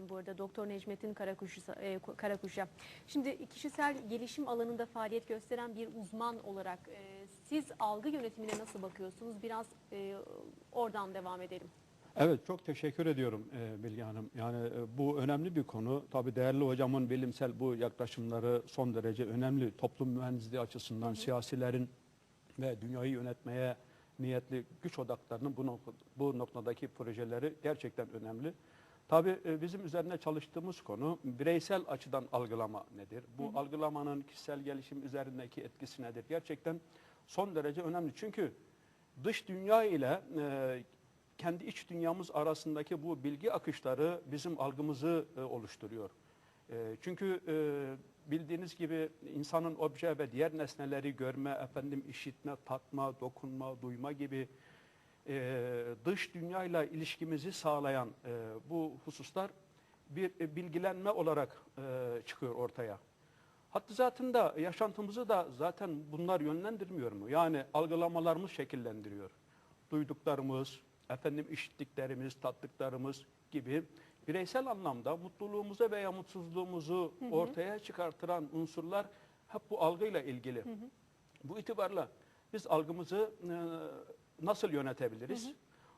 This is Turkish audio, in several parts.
Bu arada Doktor Necmettin e, Karakuş'a. Şimdi kişisel gelişim alanında faaliyet gösteren bir uzman olarak e, siz algı yönetimine nasıl bakıyorsunuz? Biraz e, oradan devam edelim. Evet çok teşekkür ediyorum e, Bilge Hanım. Yani e, bu önemli bir konu. Tabii değerli hocamın bilimsel bu yaklaşımları son derece önemli. Toplum mühendisliği açısından siyasilerin ve dünyayı yönetmeye niyetli güç odaklarının bu, nok- bu noktadaki projeleri gerçekten önemli. Tabii e, bizim üzerine çalıştığımız konu bireysel açıdan algılama nedir? Bu algılamanın kişisel gelişim üzerindeki etkisi nedir? Gerçekten son derece önemli. Çünkü dış dünya ile e, kendi iç dünyamız arasındaki bu bilgi akışları bizim algımızı e, oluşturuyor. E, çünkü e, bildiğiniz gibi insanın obje ve diğer nesneleri görme, efendim işitme, tatma, dokunma, duyma gibi e, dış dünyayla ilişkimizi sağlayan e, bu hususlar bir e, bilgilenme olarak e, çıkıyor ortaya. Hatta zaten da yaşantımızı da zaten bunlar yönlendirmiyor mu? Yani algılamalarımız şekillendiriyor. Duyduklarımız, efendim işittiklerimiz, tattıklarımız gibi bireysel anlamda mutluluğumuzu veya mutsuzluğumuzu ortaya çıkartıran unsurlar hep bu algıyla ilgili. Bu itibarla biz algımızı e, nasıl yönetebiliriz?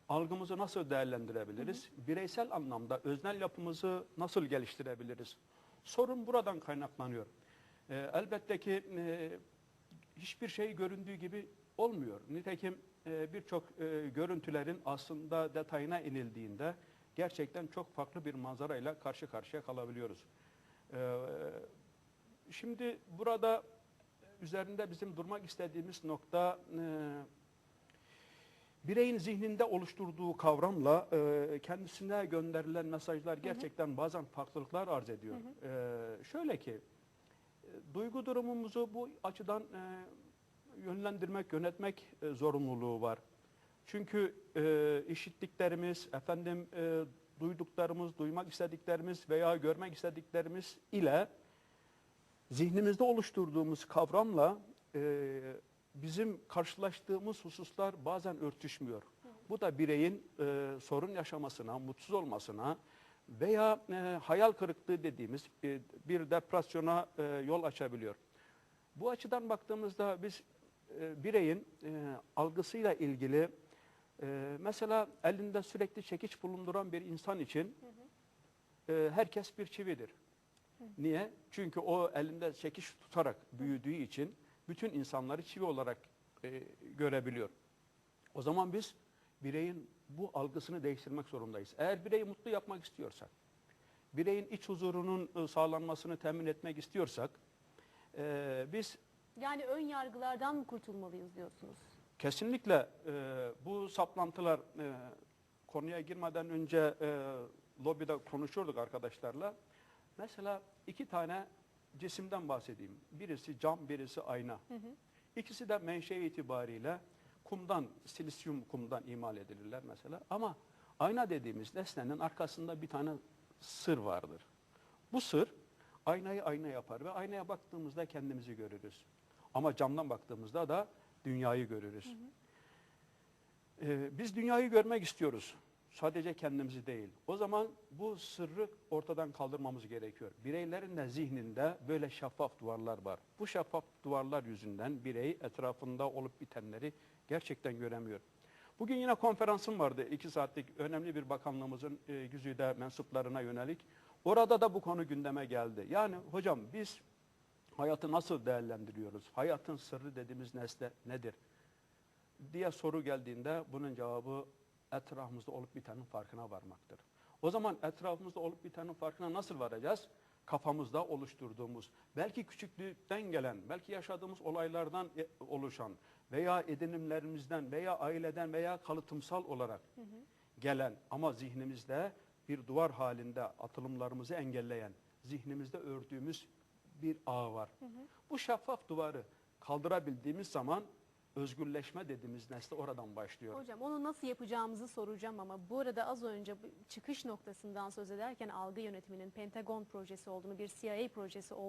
Algımızı nasıl değerlendirebiliriz? Bireysel anlamda öznel yapımızı nasıl geliştirebiliriz? Sorun buradan kaynaklanıyor. E, elbette ki e, hiçbir şey göründüğü gibi olmuyor. Nitekim e, birçok e, görüntülerin aslında detayına inildiğinde gerçekten çok farklı bir manzarayla karşı karşıya kalabiliyoruz. E, şimdi burada üzerinde bizim durmak istediğimiz nokta e, bireyin zihninde oluşturduğu kavramla e, kendisine gönderilen mesajlar gerçekten bazen farklılıklar arz ediyor. E, şöyle ki e, duygu durumumuzu bu açıdan e, yönlendirmek, yönetmek e, zorunluluğu var. Çünkü e, işittiklerimiz, efendim e, duyduklarımız, duymak istediklerimiz veya görmek istediklerimiz ile zihnimizde oluşturduğumuz kavramla e, bizim karşılaştığımız hususlar bazen örtüşmüyor. Bu da bireyin e, sorun yaşamasına, mutsuz olmasına veya e, hayal kırıklığı dediğimiz e, bir depresyona e, yol açabiliyor. Bu açıdan baktığımızda biz e, bireyin e, algısıyla ilgili e, mesela elinde sürekli çekiç bulunduran bir insan için e, herkes bir çividir. Niye? Çünkü o elinde çekiç tutarak büyüdüğü için bütün insanları çivi olarak e, görebiliyor. O zaman biz bireyin bu algısını değiştirmek zorundayız. Eğer bireyi mutlu yapmak istiyorsak, bireyin iç huzurunun e, sağlanmasını temin etmek istiyorsak, e, biz Yani ön yargılardan mı kurtulmalıyız diyorsunuz? Kesinlikle e, bu saplantılar e, konuya girmeden önce e, lobide konuşuyorduk arkadaşlarla. Mesela iki tane cisimden bahsedeyim. Birisi cam, birisi ayna. İkisi de menşe itibariyle kumdan, silisyum kumdan imal edilirler mesela. Ama ayna dediğimiz nesnenin arkasında bir tane sır vardır. Bu sır aynayı ayna yapar ve aynaya baktığımızda kendimizi görürüz. Ama camdan baktığımızda da dünyayı görürüz. Ee, biz dünyayı görmek istiyoruz. Sadece kendimizi değil. O zaman bu sırrı ortadan kaldırmamız gerekiyor. Bireylerin de zihninde böyle şeffaf duvarlar var. Bu şeffaf duvarlar yüzünden birey etrafında olup bitenleri gerçekten göremiyor. Bugün yine konferansım vardı. iki saatlik önemli bir bakanlığımızın e, güzide mensuplarına yönelik. Orada da bu konu gündeme geldi. Yani hocam biz hayatı nasıl değerlendiriyoruz? Hayatın sırrı dediğimiz nesne nedir? diye soru geldiğinde bunun cevabı etrafımızda olup bitenin farkına varmaktır. O zaman etrafımızda olup bitenin farkına nasıl varacağız? Kafamızda oluşturduğumuz, belki küçüklükten gelen, belki yaşadığımız olaylardan e- oluşan veya edinimlerimizden veya aileden veya kalıtımsal olarak gelen ama zihnimizde bir duvar halinde atılımlarımızı engelleyen, zihnimizde ördüğümüz bir ağ var. Bu şeffaf duvarı kaldırabildiğimiz zaman özgürleşme dediğimiz nesne oradan başlıyor. Hocam onu nasıl yapacağımızı soracağım ama bu arada az önce çıkış noktasından söz ederken algı yönetiminin Pentagon projesi olduğunu, bir CIA projesi olduğunu